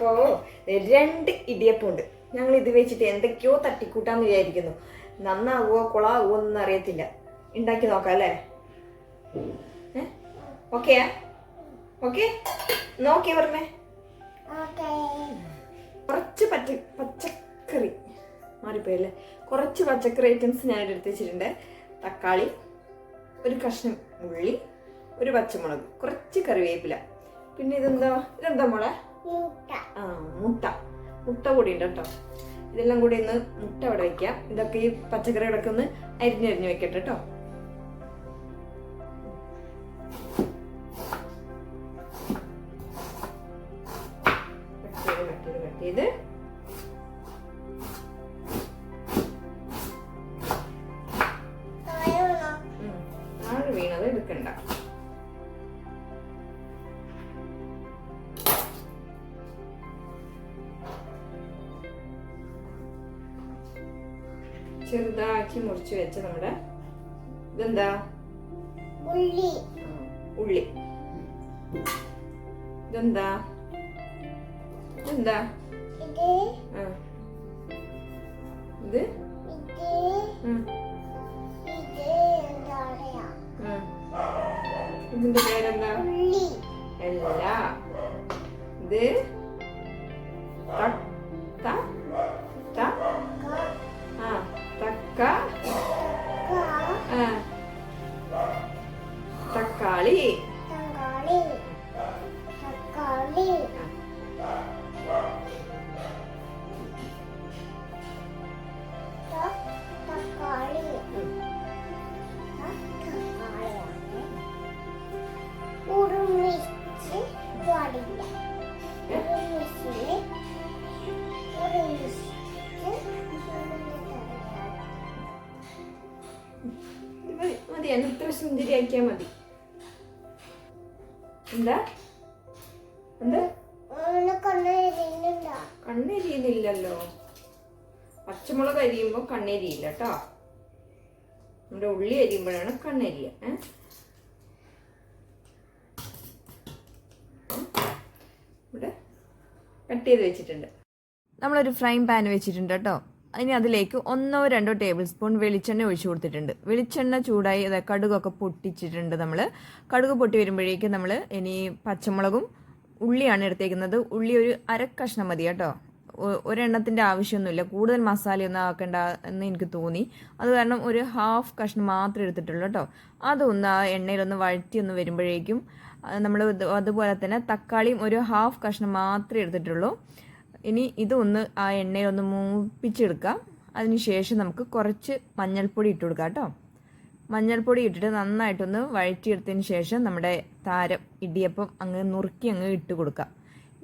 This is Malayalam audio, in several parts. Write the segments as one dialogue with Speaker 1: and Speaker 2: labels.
Speaker 1: അപ്പോൾ രണ്ട് ഇടിയപ്പമുണ്ട് ഞങ്ങൾ ഇത് വെച്ചിട്ട് എന്തൊക്കെയോ തട്ടിക്കൂട്ടാന്ന് വിചാരിക്കുന്നു. നന്നാകുമോ കുളാകുമോ എന്നൊന്നും അറിയത്തില്ല. ഉണ്ടാക്കി നോക്കാം അല്ലേ? ഓക്കെയാ ഓക്കെ നോക്കി പറഞ്ഞേ. കുറച്ച് പച്ച പച്ചക്കറി മാറിപ്പോയല്ലേ കുറച്ച് പച്ചക്കറി ഐറ്റംസ് ഞാൻ എടുത്ത് വെച്ചിട്ടുണ്ട്. തക്കാളി ഒരു കഷ്ണം ഉള്ളി ഒരു പച്ചമുളക് കുറച്ച് കറിവേപ്പില. പിന്നെ ഇതെന്താ? ഇതെന്താ മോളെ? ആ മുട്ട. മുട്ട കൂടി ഉണ്ട് കേട്ടോ. ഇതെല്ലാം കൂടി ഒന്ന് മുട്ട അവിടെ വെക്കാം. ഇതൊക്കെ ഈ പച്ചക്കറി ഒന്ന് അരിഞ്ഞരിഞ്ഞ് വെക്കട്ടെ കേട്ടോ കട്ട്. ചെറുതാക്കി മുറിച്ച് വെച്ച നമ്മുടെ ഇതെന്താ?
Speaker 2: ഉള്ളി.
Speaker 1: ഉള്ളി. ഇതെന്താ?
Speaker 2: എന്താ
Speaker 1: ഇത്. ഇതിന്റെ പേരെന്താ? അല്ല. ഇത് തക്ക മതി എന്നെ ഇത്ര സുന്ദരിയാക്കിയാ മതി. എന്താ? എന്താ? കണ്ണെരിയുന്നില്ലല്ലോ. പച്ചമുളക് അരിയുമ്പോൾ കണ്ണെരിയില്ല കേട്ടോ നമ്മുടെ ഉള്ളി അരിയുമ്പോഴാണ് കണ്ണെരിയ. ഏ? ഇവിടെ കട്ട് ചെയ്ത് വെച്ചിട്ടുണ്ട്. നമ്മളൊരു ഫ്രൈ പാൻ വെച്ചിട്ടുണ്ട് കേട്ടോ ഇനി അതിലേക്ക് ഒന്നോ രണ്ടോ ടേബിൾ സ്പൂൺ വെളിച്ചെണ്ണ ഒഴിച്ചു കൊടുത്തിട്ടുണ്ട്. വെളിച്ചെണ്ണ ചൂടായി അത് കടുകൊക്കെ പൊട്ടിച്ചിട്ടുണ്ട് നമ്മൾ കടുക് പൊട്ടി വരുമ്പോഴേക്ക് നമ്മൾ ഇനി പച്ചമുളകും ഉള്ളിയാണ് എടുത്തേക്കുന്നത്. ഉള്ളി ഒരു അര കഷ്ണം മതി കേട്ടോ. ഒരെണ്ണത്തിന്റെ ആവശ്യമൊന്നുമില്ല. കൂടുതൽ മസാലയൊന്നും ആക്കേണ്ട എന്ന് എനിക്ക് തോന്നി. അത് കാരണം ഒരു ഹാഫ് കഷ്ണം മാത്രമേ എടുത്തിട്ടുള്ളൂ കേട്ടോ. അതൊന്ന് ആ എണ്ണയിലൊന്ന് വഴറ്റി ഒന്ന് വരുമ്പോഴേക്കും നമ്മൾ അതുപോലെ തന്നെ തക്കാളിയും ഒരു ഹാഫ് കഷ്ണം മാത്രമേ എടുത്തിട്ടുള്ളൂ. ഇനി ഇതൊന്ന് ആ എണ്ണയിൽ ഒന്ന് മൂപ്പിച്ചെടുക്കാം അതിനുശേഷം നമുക്ക് കുറച്ച് മഞ്ഞൾപ്പൊടി ഇട്ട് കൊടുക്കാം കേട്ടോ. മഞ്ഞൾപ്പൊടി ഇട്ടിട്ട് നന്നായിട്ടൊന്ന് വഴറ്റിയെടുത്തതിന് ശേഷം നമ്മുടെ താരം ഇടിയപ്പം അങ്ങ് നുറുക്കി അങ്ങ് ഇട്ട് കൊടുക്കാം.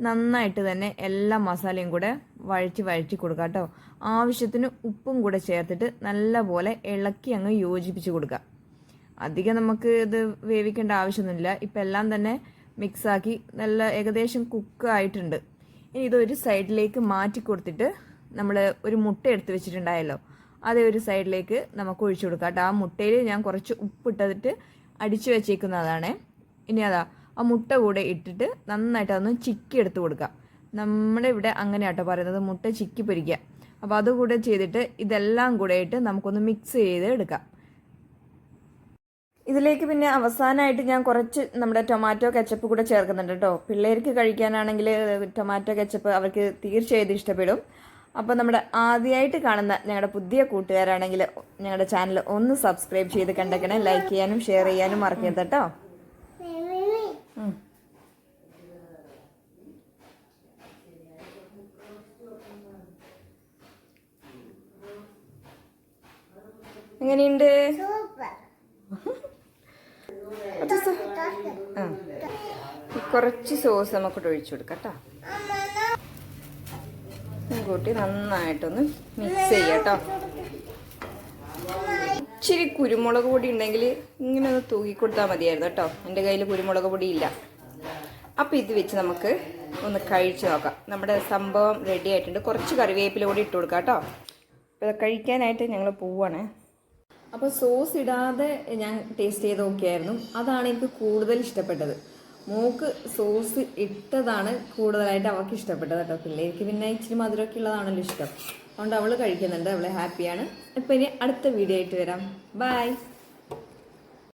Speaker 1: നന്നായിട്ട് തന്നെ എല്ലാ മസാലയും കൂടെ വഴറ്റി വഴറ്റി കൊടുക്കാം കേട്ടോ. ആവശ്യത്തിന് ഉപ്പും കൂടെ ചേർത്തിട്ട് നല്ലപോലെ ഇളക്കി അങ്ങ് യോജിപ്പിച്ച് കൊടുക്കാം. അധികം നമുക്ക് ഇത് വേവിക്കേണ്ട ആവശ്യമൊന്നുമില്ല. ഇപ്പം എല്ലാം തന്നെ മിക്സാക്കി നല്ല ഏകദേശം കുക്ക് ആയിട്ടുണ്ട്. ഇനി ഇതൊരു സൈഡിലേക്ക് മാറ്റി കൊടുത്തിട്ട് നമ്മൾ ഒരു മുട്ട എടുത്ത് വെച്ചിട്ടുണ്ടായല്ലോ. അതേ ഒരു സൈഡിലേക്ക് നമുക്ക് ഒഴിച്ചു കൊടുക്കാം കേട്ടോ. ആ മുട്ടയിൽ ഞാൻ കുറച്ച് ഉപ്പിട്ടിട്ട് അടിച്ചു വെച്ചേക്കുന്നതാണ്. ഇനി അതാ ആ മുട്ട കൂടെ ഇട്ടിട്ട് നന്നായിട്ട് അതൊന്ന് ചിക്കി എടുത്ത് കൊടുക്കാം. നമ്മുടെ ഇവിടെ അങ്ങനെ കേട്ടോ പറയുന്നത് മുട്ട ചിക്കി പൊരിക്കുക. അപ്പോൾ അതുകൂടെ ചെയ്തിട്ട് ഇതെല്ലാം കൂടെ ഇട്ട് നമുക്കൊന്ന് മിക്സ് ചെയ്ത് എടുക്കാം. ഇതിലേക്ക് പിന്നെ അവസാനമായിട്ട് ഞാൻ കുറച്ച് നമ്മുടെ ടൊമാറ്റോ കെച്ചപ്പ് കൂടെ ചേർക്കുന്നുണ്ട് കേട്ടോ. പിള്ളേർക്ക് കഴിക്കാനാണെങ്കിൽ ടൊമാറ്റോ കെച്ചപ്പ് അവർക്ക് തീർച്ചയായിട്ടും ഇഷ്ടപ്പെടും. അപ്പോൾ നമ്മുടെ ആദ്യമായിട്ട് കാണുന്ന ഞങ്ങളുടെ പുതിയ കൂട്ടുകാരാണെങ്കിൽ ഞങ്ങളുടെ ചാനൽ ഒന്ന് സബ്സ്ക്രൈബ് ചെയ്ത് കണ്ടേക്കണേ. ലൈക്ക് ചെയ്യാനും ഷെയർ ചെയ്യാനും മറക്കരുത് കേട്ടോ. എങ്ങനെയുണ്ട്? ആ. കുറച്ച് സോസ് നമുക്കിട്ട് ഒഴിച്ചു കൊടുക്കാം കേട്ടോ. കൂട്ടി നന്നായിട്ടൊന്ന് മിക്സ് ചെയ്യാം ഇച്ചിരി കുരുമുളക് പൊടി ഉണ്ടെങ്കിൽ ഇങ്ങനെ ഒന്ന് തൂക്കി കൊടുത്താൽ മതിയായിരുന്നു കേട്ടോ. എന്റെ കയ്യിൽ കുരുമുളക് പൊടി ഇല്ല. അപ്പോൾ ഇത് വെച്ച് നമുക്ക് ഒന്ന് കഴിച്ച് നോക്കാം. നമ്മുടെ സംഭവം റെഡി ആയിട്ടുണ്ട്. കുറച്ച് കറിവേപ്പില കൂടി ഇട്ട് കൊടുക്കാം കേട്ടോ. കഴിക്കാനായിട്ട് ഞങ്ങൾ പോവാണ്. അപ്പോൾ സോസ് ഇടാതെ ഞാൻ ടേസ്റ്റ് ചെയ്ത് നോക്കിയായിരുന്നു. അതാണ് എനിക്ക് കൂടുതൽ ഇഷ്ടപ്പെട്ടത്. മോക്ക് സോസ് ഇട്ടതാണ് കൂടുതലായിട്ട് അവൾക്ക് ഇഷ്ടപ്പെട്ടത് കേട്ടോ. പിള്ളേർക്ക് പിന്നെ ഇച്ചിരി മധുരമൊക്കെ ഉള്ളതാണല്ലോ ഇഷ്ടം. അതുകൊണ്ട് അവൾ കഴിക്കുന്നുണ്ട്. അവളെ ഹാപ്പിയാണ് ഇപ്പം ഇനി അടുത്ത വീഡിയോ ആയിട്ട് വരാം. ബൈ